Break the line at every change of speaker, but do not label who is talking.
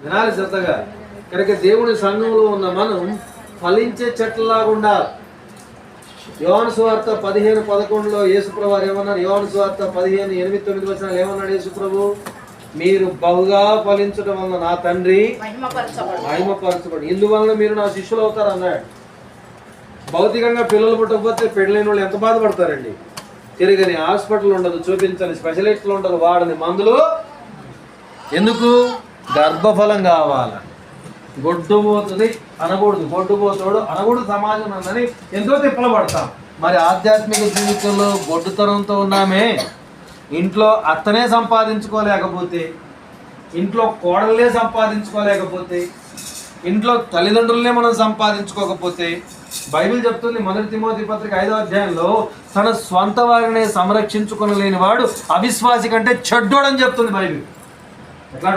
వినాలి శ్రద్ధగా కనుక దేవుని సంఘంలో ఉన్న మనం ఫలించే చెట్లలాగా ఉండాలి. యోహాను సువార్త పదిహేను పదకొండులో యేసుప్రభు వారు ఏమన్నారు? యోహాను సువార్త పదిహేను ఎనిమిది తొమ్మిది వచ్చిన ఏమన్నాడు యేసుప్రభు? మీరు బహుగా ఫలించడం వలన నా తండ్రి
మహిమపరచబడు.
మహిమపరచబడి. ఇందువలన మీరు నా శిష్యులు అవుతారు అన్నాడు. భౌతికంగా పిల్లలు పుట్టకపోతే పెళ్ళైన వాళ్ళు ఎంత బాధపడతారండి? తిరిగని హాస్పిటల్ ఉండదు చూపించని స్పెషలిస్టులు ఉండదు వాడని మందులు. ఎందుకు? గర్భఫలం కావాలి. గొడ్డుపోతుంది అనకూడదు. గొడ్డుపోతాడు అనకూడదు సమాజం ఉందని ఎంతో తిప్పలు పడతాం మరి ఆధ్యాత్మిక జీవితంలో గొడ్డుతనంతో ఉన్నామే. ఇంట్లో అత్తనే సంపాదించుకోలేకపోతే ఇంట్లో కోడలే సంపాదించుకోలేకపోతే ఇంట్లో తల్లిదండ్రులనే మనం సంపాదించుకోకపోతే బైబిల్ చెప్తుంది మొదటి తిమోతి పత్రిక ఐదో అధ్యాయంలో తన స్వంత వారిని సంరక్షించుకునలేని వాడు అవిశ్వాసి కంటే చెడ్డోడని చెప్తుంది బైబిల్. ఎట్లా